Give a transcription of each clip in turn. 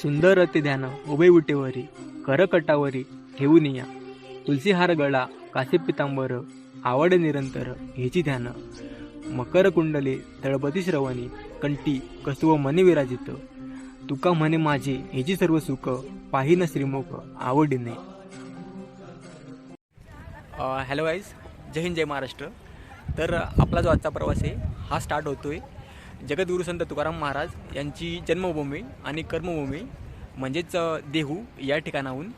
सुंदर ते ध्यान उभे उटेवरी करकटावरी ठेवून या. तुलसीहार गळा कासे पितांबर आवड निरंतर ह्याची ध्यान. मकर कुंडले तळपती श्रवणी कंटी कसव मने विराजित. तुका म्हणे माझे ह्याची सर्व सुख पाहिन श्रीमुख आवडीने. हॅलो गाईज जय हिंद जय महाराष्ट्र. तर आपला जो आजचा प्रवास आहे हा स्टार्ट होतोय. जगद्गुरू संत तुकाराम महाराज यांची जन्मभूमी आणि कर्मभूमी म्हणजेच देहू या ठिकाणाहून.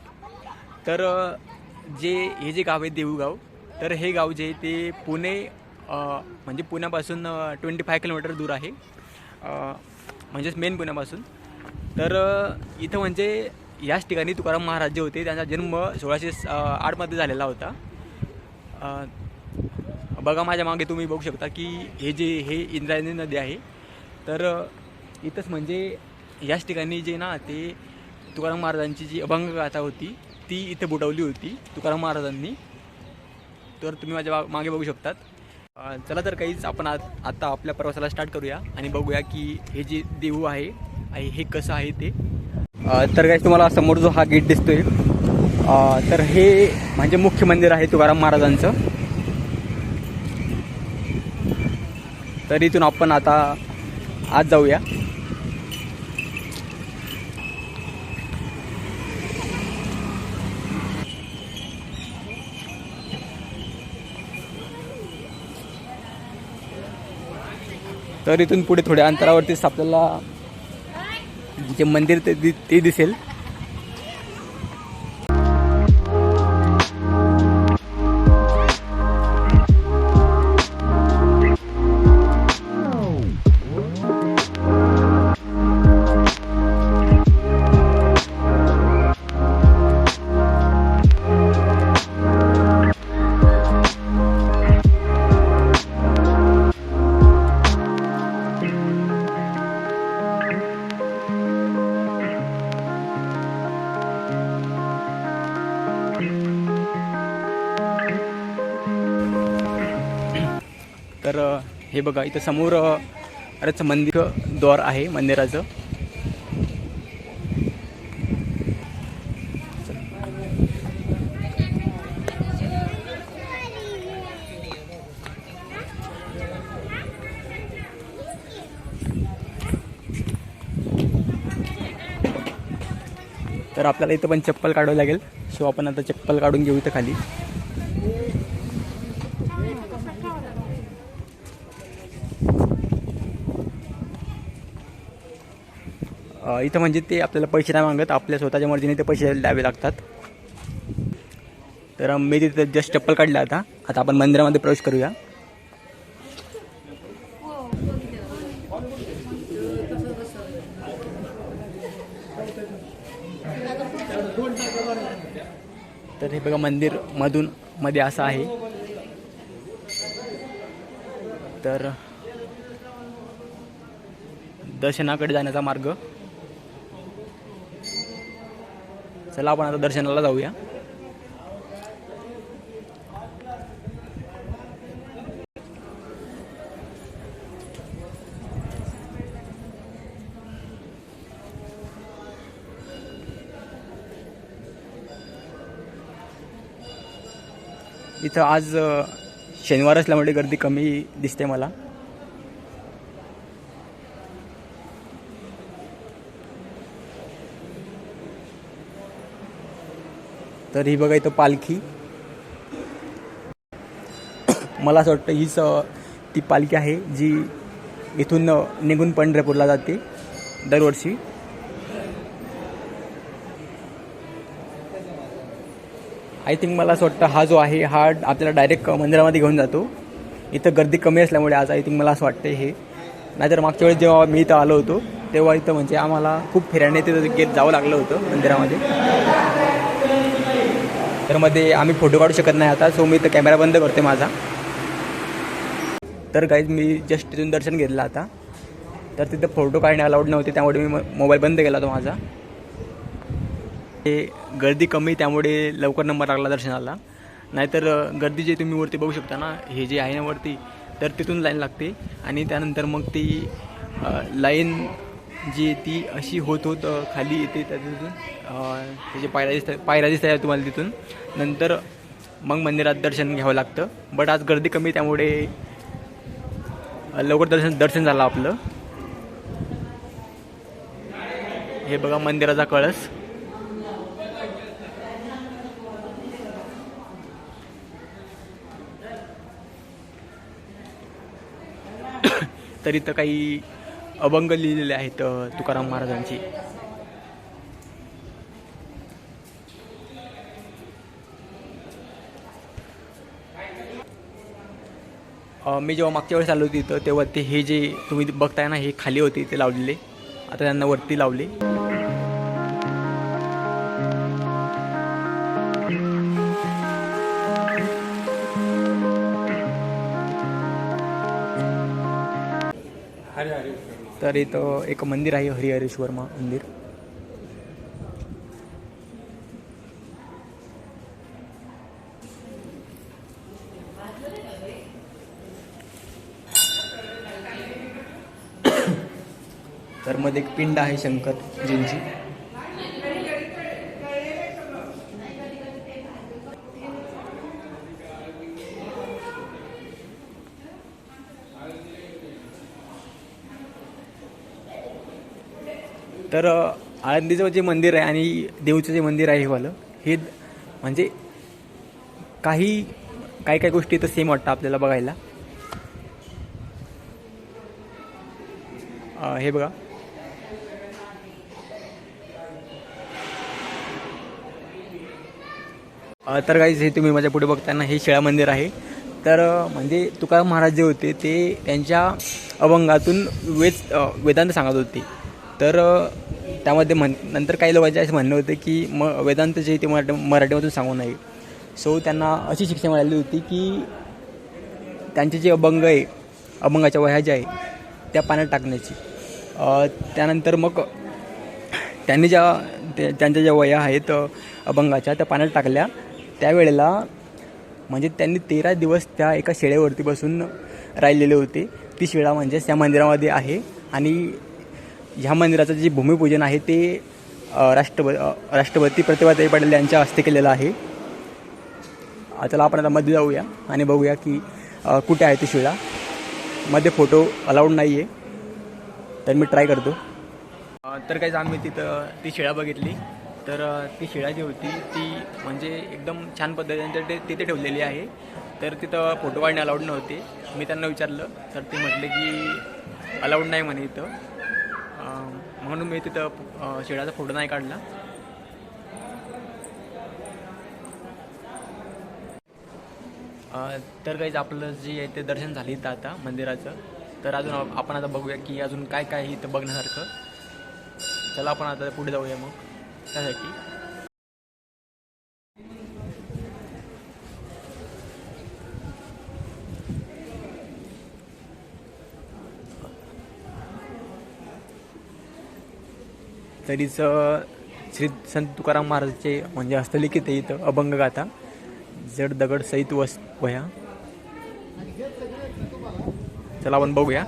तर जे हे जे गाव आहे देहू गाव तर हे गाव जे आहे ते पुणे म्हणजे पुण्यापासून ट्वेंटी फाय किलोमीटर दूर आहे. म्हणजेच मेन पुण्यापासून. तर इथं म्हणजे याच ठिकाणी तुकाराम महाराज जे होते त्यांचा जन्म सोळाशे आठमध्ये झालेला होता. बघा माझ्या मागे तुम्ही बघू शकता की हे जे हे इंद्रायणी नदी आहे तर इथंच म्हणजे याच ठिकाणी जे ना ते तुकाराम महाराजांची जी अभंग गाथा होती ती इथे बुडवली होती तुकाराम महाराजांनी. तर तुम्ही माझ्या मागे बघू शकतात. चला तर काहीच आपण आज आता आपल्या प्रवासाला स्टार्ट करूया आणि बघूया की हे जे देऊ आहे आहे हे कसं आहे ते. तर काही तुम्हाला समोर जो हा गेट दिसतोय तर हे म्हणजे मुख्य मंदिर आहे तुकाराम महाराजांचं. तर इथून आपण आता आज जाऊया. तर इथून पुढे थोड्या अंतरावरतीच आपल्याला जे मंदिर ते दि- ते दिसेल. तर हे बघा इथं समोर अरेच मंदिर द्वार आहे मंदिराचं. तर आपल्याला इथं पण चप्पल काढावं लागेल. सो आपण आता चप्पल काढून घेऊ इथं खाली. इथं म्हणजे ते आपल्याला पैसे नाही मागत आपल्या स्वतःच्या मर्जीने ते पैसे द्यावे लागतात. तर मी तिथे जस्ट चप्पल काढला आता. आता आपण मंदिरामध्ये प्रवेश करूया. तर हे बघा मंदिर मधून मध्ये असं आहे. तर दर्शनाकडे जाण्याचा मार्ग. चला आपण आता दर्शनाला जाऊया. इथं आज शनिवार असल्यामुळे गर्दी कमी दिसते मला. तर ही बघा इथं पालखी. मला असं वाटतं हीच ती पालखी आहे जी इथून निघून पंढरपूरला जाते दरवर्षी. आय थिंक मला असं वाटतं हा जो आहे हा आपल्याला डायरेक्ट मंदिरामध्ये घेऊन जातो. इथं गर्दी कमी असल्यामुळे आज आय थिंक मला असं वाटतं हे. नाहीतर मागच्या वेळेस जेव्हा मी इथं आलो होतो तेव्हा इथं म्हणजे आम्हाला खूप फिरायने तिथं गेट जावं लागलं होतं मंदिरामध्ये. तर मध्ये आम्ही फोटो काढू शकत नाही आता सो मी तर कॅमेरा बंद करते माझा. तर गाईज मी जस्ट तिथून दर्शन घेतलं आता. तर तिथं फोटो काढणे अलाउड नव्हते त्यामुळे मी मोबाईल बंद केला होता माझा. ते गर्दी कमी त्यामुळे लवकर नंबर लागला दर्शनाला. नाहीतर गर्दी जे तुम्ही वरती बघू शकता ना हे जे आहे ना वरती तर तिथून लाईन लागते. आणि त्यानंतर मग ती लाईन जी ती अशी होत होत खाली येते त्या तिथून. त्याचे पायऱ्या दिसतात पायऱ्या दिसतात तुम्हाला तिथून. नंतर मग मंदिरात दर्शन घ्यावं लागतं. बट आज गर्दी कमी त्यामुळे लवकर दर्शन दर्शन झालं आपलं. हे बघा मंदिराचा कळस. तर इथं काही अभंग लिहिलेले आहेत तुकाराम महाराजांची. मी जेव्हा मागच्या वेळेस आलो होती तर तेव्हा ते हे जे तुम्ही बघताय ना हे खाली होते ते लावलेले. आता त्यांना वरती लावले. हरे हरे तर इथं एक मंदिर आहे हरिहरेश्वर मंदिर. तर मध्ये एक पिंड आहे शंकरजींची तर आळंदीचं जे मंदिर आहे आणि देऊचं जे मंदिर आहे हे वालं हे म्हणजे काही काही काही गोष्टी तर सेम वाटतं आपल्याला बघायला. हे बघा. तर काहीच हे तुम्ही माझ्या पुढे बघताना हे शिळा मंदिर आहे. तर म्हणजे तुकाराम महाराज जे होते ते त्यांच्या अभंगातून वेद वेदांत सांगत होते. तर त्यामध्ये म्हण नंतर काही लोकांचे असं म्हणणं होतं की म वेदांत जे ते मराठी मराठीमधून सांगू नये सो त्यांना अशी शिक्षा मिळाली होती की त्यांचे जे अभंग आहे अभंगाच्या वह्या ज्या आहे त्या पाण्यात टाकण्याची. त्यानंतर मग त्यांनी ज्या त्यांच्या ज्या वया आहेत अभंगाच्या त्या पाण्यात टाकल्या. त्यावेळेला म्हणजे त्यांनी तेरा दिवस त्या एका शेळ्यावरती बसून राहिलेले होते. ती शिळा म्हणजेच त्या मंदिरामध्ये आहे आणि ह्या मंदिराचं जे भूमिपूजन आहे ते राष्ट्रप राष्ट्रपती प्रतिभाताई पाटील यांच्या हस्ते केलेलं आहे. चला आपण आता मध्ये जाऊया आणि बघूया की कुठे आहे ती शिळा. मध्ये फोटो अलाउड नाही आहे तर मी ट्राय करतो. तर तर काहीच आम्ही तिथं ती शिळा बघितली. तर ती शिळा जी होती ती म्हणजे एकदम छान पद्धतीने ते- तिथे ठेवलेली आहे. तर तिथं फोटो काढणे अलाउड नव्हते. मी त्यांना विचारलं तर ते म्हटले की अलाउड नाही म्हणे इथं. म्हणून मी तिथं शेळ्याचा शिळाचा फोटो नाही काढला. तर काहीच आपलं जे आहे ते दर्शन झालं इथं आता मंदिराचं. तर अजून आपण आता बघूया की अजून काय काय आहे इथं बघण्यासारखं. चला आपण आता पुढे जाऊया मग. त्यासाठी. तरीच श्री संत तुकाराम महाराजचे म्हणजे हस्तलिखित आहे इथं अभंग गाथा. जड दगड सहित वस वया चला आपण बघूया.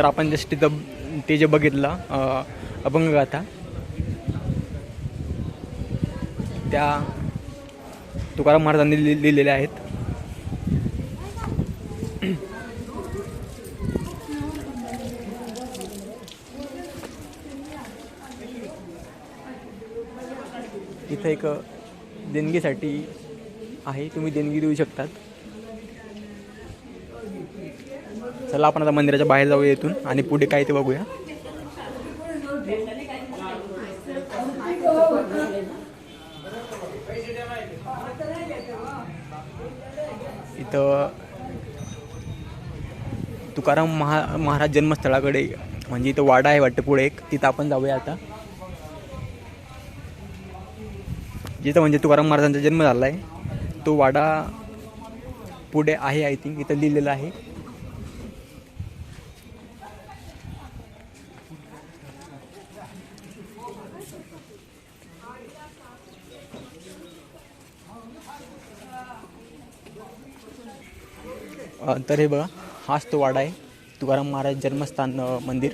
तर आपण जस्ट तिथं ते जे बघितलं अभंग गाथा त्या तुकाराम महाराजांनी लि लिहिलेल्या आहेत. इथं एक देणगीसाठी आहे तुम्ही देणगी देऊ शकतात. चला आपण आता मंदिराच्या बाहेर जाऊया इथून आणि पुढे काय ते बघूया. इथं तुकाराम महा महाराज जन्मस्थळाकडे म्हणजे इथं वाडा आहे वाटतं पुढे एक तिथं आपण जाऊया आता. जिथं म्हणजे तुकाराम महाराजांचा जन्म झाला आहे तो वाडा पुढे आहे आय थिंक इथं लिहिलेलं आहे. तर हे बघा हाच तो वाडा आहे. तुकाराम महाराज जन्मस्थान मंदिर.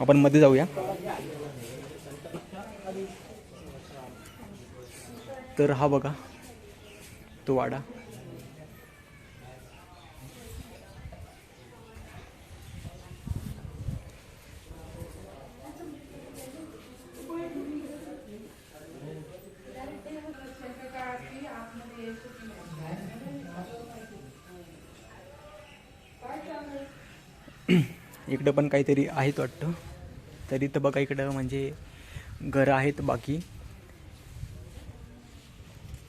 आपण मध्ये जाऊया. तर हा बघा तो वाडा. इकडं पण काहीतरी आहेत वाटतं. तरी तर बघा इकडं म्हणजे घरं आहेत बाकी.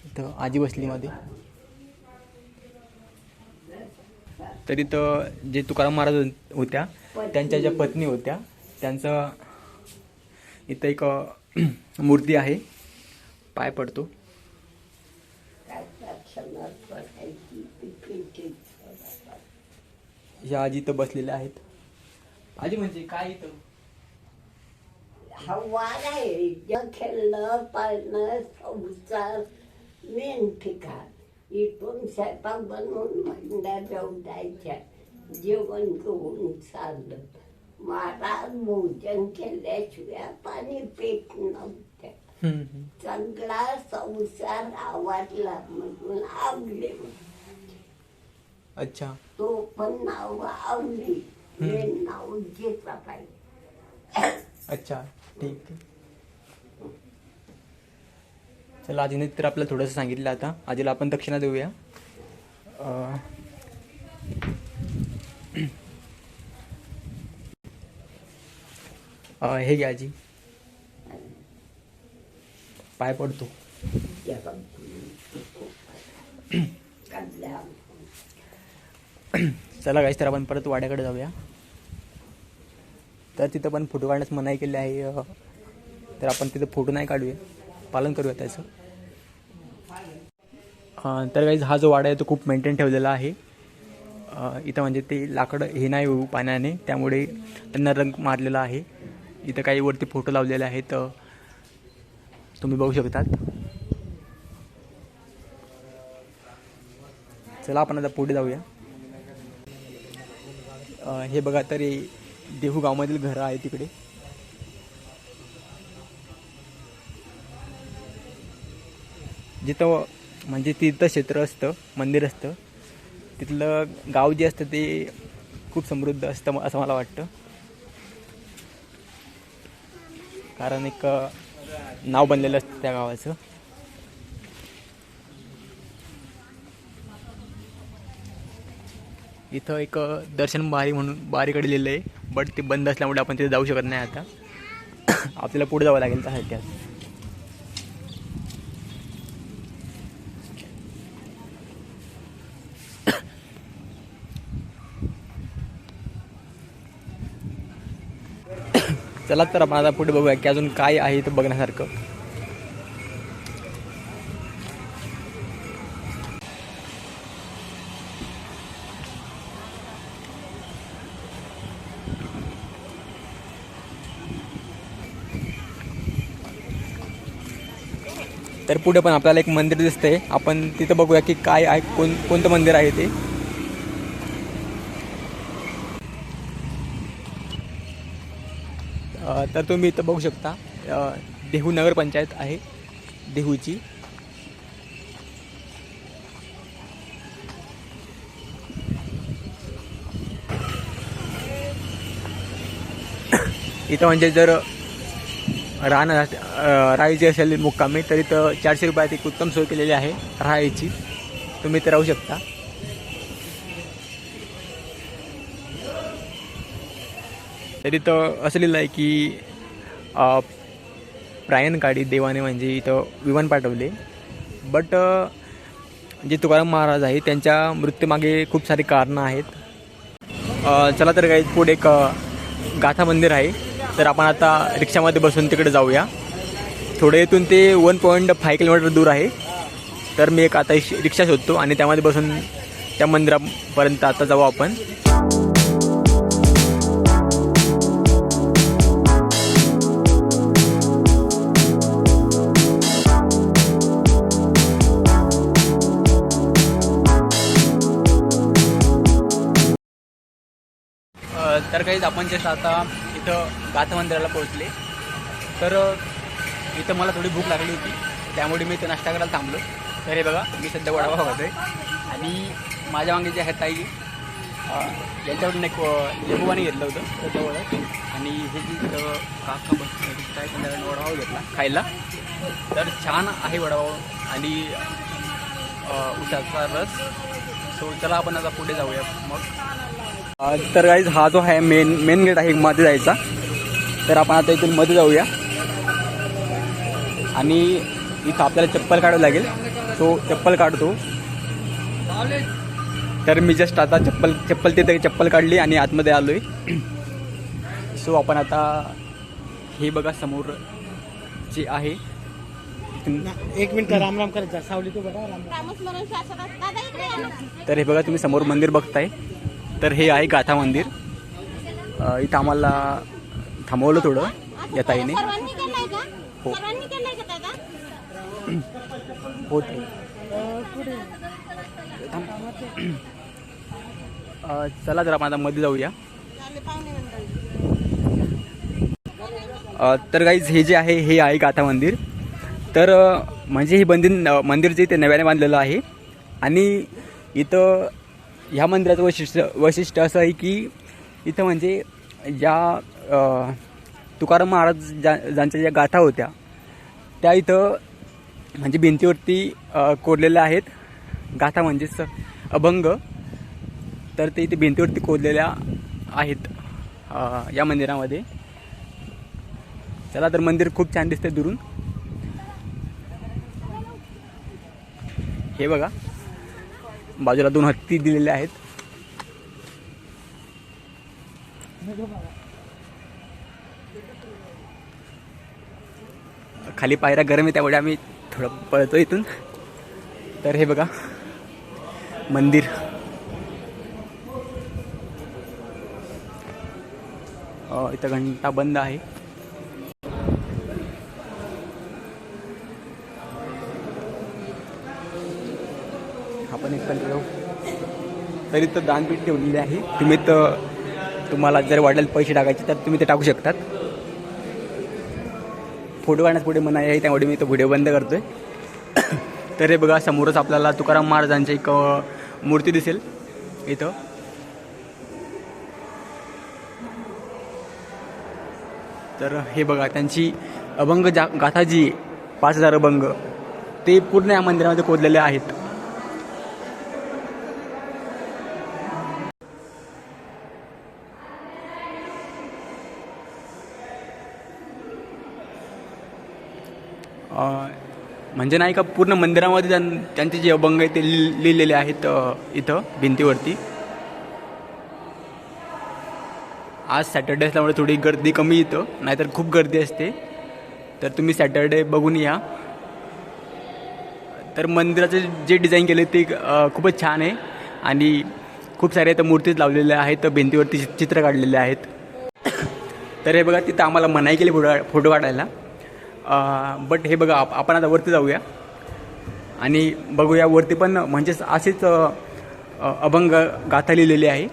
इथं आजी बसली मध्ये तरी तर जे तुकाराम महाराज होत्या त्यांच्या ज्या पत्नी होत्या त्यांचं इथं एक मूर्ती आहे. पाय पडतो. ह्या आजी इथं बसलेल्या आहेत. आजी म्हणजे काय इथं? हवा आहे. जग खेळणं पाळणं संसार मेन ठिकाण. इथून स्वयंपाक बनवून मंड्या जाऊन द्यायच्या. जेवण घेऊन चाललं. महाराज भोजन केल्याशिवाय पाणी पित नव्हते. हम्म, हम्म. चांगला संसार आवडला म्हणून आवडले अच्छा. तो पण नाव आवली. हे नाव घेतला पाहिजे अच्छा ठीक आहे. चला आजीने तर आपल्याला थोडंसं सांगितलं आता. आजीला आपण दक्षिणा देऊया. हे घ्या आजी. पाय पडतो. चला गाईस तर आपण परत वाड्याकडे जाऊया. तर तिथं पण फोटो काढण्यास मनाई केली आहे तर आपण तिथं फोटो नाही काढूया. पालन करूया त्याचं. तर काही हा जो वाडा आहे तो खूप मेंटेन ठेवलेला आहे. इथं म्हणजे ते लाकडं हे नाही होऊ पाण्याने त्यामुळे त्यांना रंग मारलेला आहे. इथं काही वरती फोटो लावलेले आहेत तुम्ही बघू शकतात. चला आपण आता पुढे जाऊया. हे बघा तरी देहू गावामधील घरं आहे तिकडे. जिथं म्हणजे तीर्थक्षेत्र असतं मंदिर असतं. तिथलं गाव जे असतं ते खूप समृद्ध असतं असं मला वाटतं. कारण एक नाव बनलेलं असतं त्या गावाचं. इथं एक दर्शन बारी म्हणून बारीकडे लिहिलं आहे बट ते बंद असल्यामुळे आपण तिथे जाऊ शकत नाही आता. आपल्याला पुढे जावं लागेल त्यासाठी चला तर आपण आता पुढे बघूया की अजून काय आहे इथं बघण्यासारखं. तर पुढे पण आपल्याला एक मंदिर दिसतंय. आपण तिथं बघूया की काय आहे कोण कोणतं मंदिर आहे ते. तर तुम्ही इथं बघू शकता. देहू नगरपंचायत आहे देहूची. इथं म्हणजे जर राहणं राहायची असेल मुक्कामी तर इथं चारशे रुपयात एक उत्तम सोय केलेली आहे राहायची. तुम्ही इथे राहू शकता. तर इथं असं लिहिलं आहे की प्रायणकाळी देवाने म्हणजे इथं विमान पाठवले. बट जे तुकाराम महाराज आहे त्यांच्या मृत्यूमागे खूप सारी कारणं आहेत. चला तर काही पुढे एक गाथा मंदिर आहे. तर आपण आता रिक्षामध्ये बसून तिकडे जाऊया. थोडे इथून ते वन पॉईंट फाय किलोमीटर दूर आहे. तर मी एक आता श- रिक्षा शोधतो आणि त्यामध्ये बसून त्या मंदिरापर्यंत आता जाऊ आपण. तर काहीच आपण जस्ट आता इथं गाथा मंदिराला पोहोचले. तर इथं मला थोडी भूक लागली होती. त्यामुळे मी इथं नाश्ता करायला थांबलो. तर हे बघा मी सध्या वडापाव आहे आणि माझ्या मागे जे आहेत ताई यांच्याकडून एक अ, घेतलं होतं. त्याच्यावर आणि हे जी तिथं काका बस काय संध्याकाळी वडापाव घेतला खायला. तर छान आहे वडापाव. आणि उसाचा रस. सो चला आपण आता पुढे जाऊया. मग तर गाईज हा जो आहे मेन मेन गेट आहे मध्ये जायचा. तर आपण आता इथून मध्ये जाऊया. आणि इथं आपल्याला चप्पल काढावं लागेल. सो चप्पल काढतो. तर मी जस्ट आता चप्पल चप्पल तिथे चप्पल काढली आणि आतमध्ये आलो आहे सो आपण आता हे बघा समोर जे आहे. एक मिनिट राम राम करत जा. सावली तू बघा. तर हे बघा तुम्ही समोर मंदिर बघताय. तर हे आहे गाथा मंदिर. इथं आम्हाला थांबवलं थोडं या ताईने. सर्वांनी केलंय का? हो. सर्वांनी केलंय का दादा? होत चला जर आपण आता मध्ये जाऊया तर गाईज हे जे आहे हे आहे गाथा मंदिर. तर म्हणजे हे मंदिर न- मंदिर जे ते नव्याने बांधलेलं आहे. आणि इथं ह्या मंदिराचं वैशिष्ट्य वैशिष्ट्य असं आहे की इथं म्हणजे ज्या तुकाराम महाराज ज्या ज्यांच्या ज्या गाथा होत्या त्या इथं म्हणजे भिंतीवरती कोरलेल्या आहेत. गाथा म्हणजेच अभंग. तर ते इथे भिंतीवरती कोरलेल्या आहेत या मंदिरामध्ये. चला तर मंदिर खूप छान दिसतंय दुरून. हे बघा. बाजूला दोन हत्ती दिलेले आहेत. खाली पायऱ्या गरम आहे त्यामुळे आम्ही थोडं पळतो इथून. तर हे बघा मंदिर. इथं घंटा बंद आहे. आपण एक पण तरी तर दानपीठ ठेवलेली आहे. तुम्ही तर तुम्हाला जर वाटेल पैसे टाकायचे तर तुम्ही ते टाकू शकतात. फोटो काढण्यास पुढे मनाई आहे त्यामुळे मी तो व्हिडिओ बंद करतोय. तर हे बघा समोरच आपल्याला तुकाराम महाराजांची एक मूर्ती दिसेल. इथं. तर हे बघा त्यांची अभंग जा गाथा जी पाच हजार अभंग. ते पूर्ण या मंदिरामध्ये कोरलेले आहेत. म्हणजे नाही का पूर्ण मंदिरामध्ये त्यां- त्यांचे जे अभंग आहे ते लिहिलेले आहेत इथं भिंतीवरती. आज सॅटर्डे असल्यामुळे थोडी गर्दी कमी येतं नाहीतर खूप गर्दी असते. तर तुम्ही सॅटर्डे बघून या. तर मंदिराचं जे डिझाईन केले ते खूपच छान आहे. आणि खूप सारे इथं मूर्तीच लावलेल्या आहेत भिंतीवरती चित्र काढलेले आहेत. तर हे बघा तिथं आम्हाला मनाई केली फोटो फोटो काढायला. बट हे बघा आप- आपण आता वरती जाऊया. आणि बघूया वरती पण म्हणजेच असेच अभंग गाथा लिहिलेली आहे.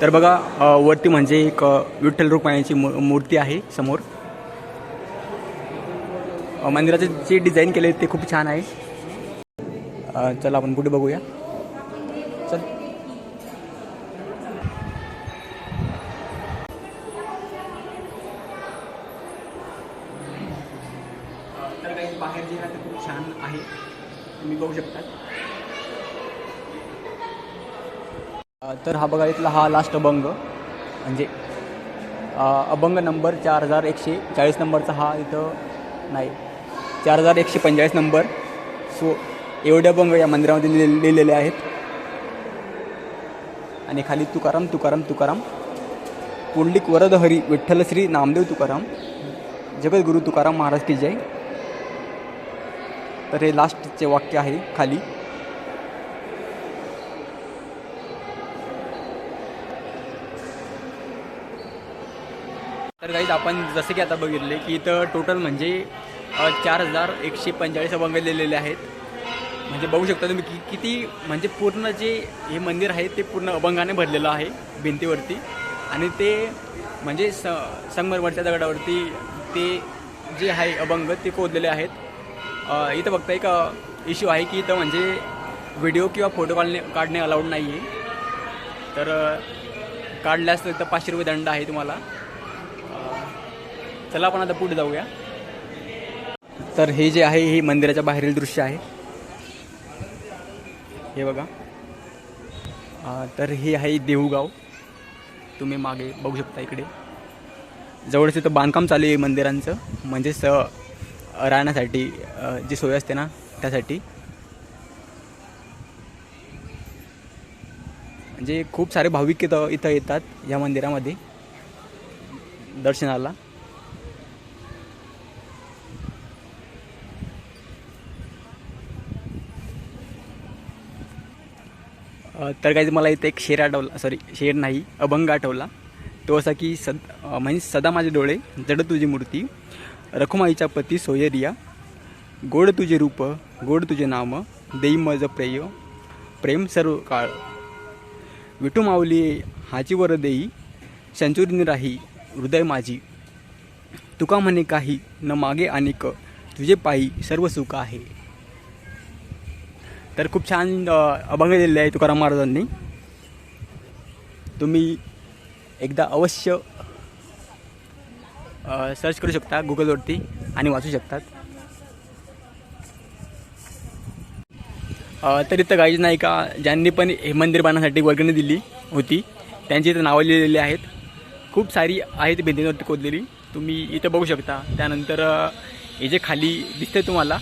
तर बघा वरती म्हणजे एक विठ्ठल रुक्माईची मू मूर्ती आहे समोर. मंदिराचे मंदिराचं जे डिझाईन केले ते खूप छान आहे. चला आपण पुढे बघूया चल तर काही बाहेर जे आहे ते खूप छान आहे तुम्ही बघू शकता अ, तर हा बघा इथला हा लास्ट अभंग. म्हणजे अभंग नंबर चार हजार एकशे चाळीस नंबरचा हा इथं नाही चार हजार एकशे पंचेचाळीस नंबर. सो एवढे अभंग या मंदिरामध्ये लिहिले लिहिलेले आहेत. आणि खाली तुकाराम तुकाराम तुकाराम. पुंडलिक वरद हरी विठ्ठल श्री नामदेव तुकाराम. जगद्गुरू तुकाराम महाराज की जय. तर हे लास्टचे वाक्य आहे खाली. तर आपण जसं की आता बघितले की इथं टोटल म्हणजे चार हजार एकशे पंचेचाळीस अभंग लिहिलेले आहेत. म्हणजे बघू शकता तुम्ही की किती म्हणजे पूर्ण जे हे मंदिर आहे ते पूर्ण अभंगाने भरलेलं आहे भिंतीवरती. आणि ते म्हणजे स संगमरवरच्या दगडावरती ते जे आहे अभंग ते कोरलेले आहेत. इथं फक्त एक इश्यू आहे की इथं म्हणजे व्हिडिओ किंवा फोटो काढणे काढणे अलाउड नाही आहे तर काढल्यास तर पाचशे रुपये दंड आहे तुम्हाला. चला आपण आता पुढे जाऊया. तर हे जे आहे हे मंदिराच्या बाहेरील दृश्य आहे. हे बघा. तर हे आहे देऊगाव. तुम्ही मागे बघू शकता इकडे. जवळच इथं बांधकाम चालू आहे मंदिरांचं. म्हणजेच राहण्यासाठी जी सोय असते ना त्यासाठी. म्हणजे खूप सारे भाविक इथं इथं येतात या मंदिरामध्ये. दर्शनाला. तर काही मला इथे एक शेर आठवला सॉरी शेर नाही अभंग आठवला. तो असा की सद म्हणजे सदा माझे डोळे जड तुझी मूर्ती रखुमाईच्या पती सोयरिया गोड तुझे रूप गोड तुझे नाम देई मज प्रेय प्रेम सर्व काळ. विठू माऊली हाची वर देई संचुरीने राही हृदय माझी. तुका म्हणे काही न मागे अनेक तुझे पायी सर्व सुख आहे. तर खूप छान अभंग दिलेले आहे तुकाराम महाराजांनी. तुम्ही एकदा अवश्य सर्च करू शकता गुगलवरती आणि वाचू शकतात. तर इथं गाईज नाही का ज्यांनी पण हे मंदिर बांधण्यासाठी वर्गणी दिली होती त्यांची इथं नावं लिहिलेली आहेत. खूप सारी आहेत भिंतींवरती खोदलेली. तुम्ही इथं बघू शकता. त्यानंतर हे जे खाली दिसते तुम्हाला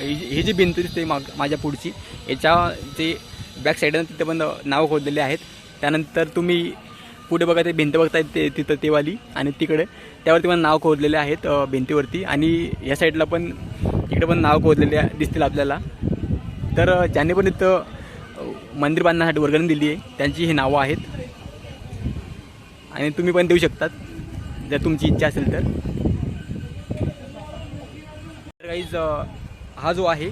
ही जी- ही जी भिंत दिसते माग माझ्या पुढची याच्या जे बॅक साईडनं तिथं पण नावं खोदलेले आहेत. त्यानंतर तुम्ही पुढे बघा ते भिंत बघताय ते तिथं तेवाली आणि तिकडे. त्यावरती पण नाव खोदलेले आहेत भिंतीवरती. आणि ह्या साईडला पण इकडे पण नाव खोदलेले दिसतील आपल्याला. तर ज्यांनी पण इथं मंदिर बांधण्यासाठी वर्गणी दिली आहे त्यांची ही नावं आहेत. आणि तुम्ही पण देऊ शकतात जर तुमची इच्छा असेल तर. काहीच हा जो आहे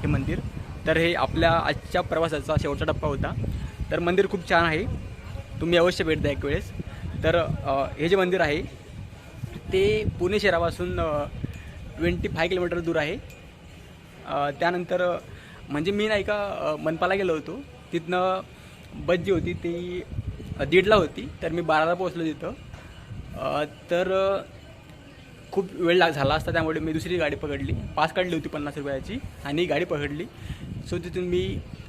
हे मंदिर. तर हे आपल्या आजच्या प्रवासाचा शेवटचा टप्पा होता. तर मंदिर खूप छान आहे. तुम्ही अवश्य भेट द्या एक वेळेस तर हे जे मंदिर आहे ते पुणे शहरापासून ट्वेंटी फाय किलोमीटर दूर आहे. त्यानंतर म्हणजे मी नाही का मनपाला गेलो होतो. तिथनं बस जी होती ती दीडला होती. तर मी बाराला पोहोचलो तिथं. तर खूप वेळ लाग झाला असता त्यामुळे मी दुसरी गाडी पकडली. पास काढली होती पन्नास रुपयाची आणि गाडी पकडली. सो तिथून मी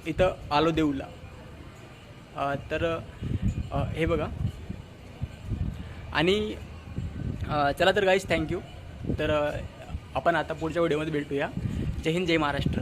इथं आलो देऊला तर हे बघा. आणि चला तर गाईज थँक्यू तर आपण आता पुढच्या व्हिडिओमध्ये भेटूया. जय हिंद जय महाराष्ट्र.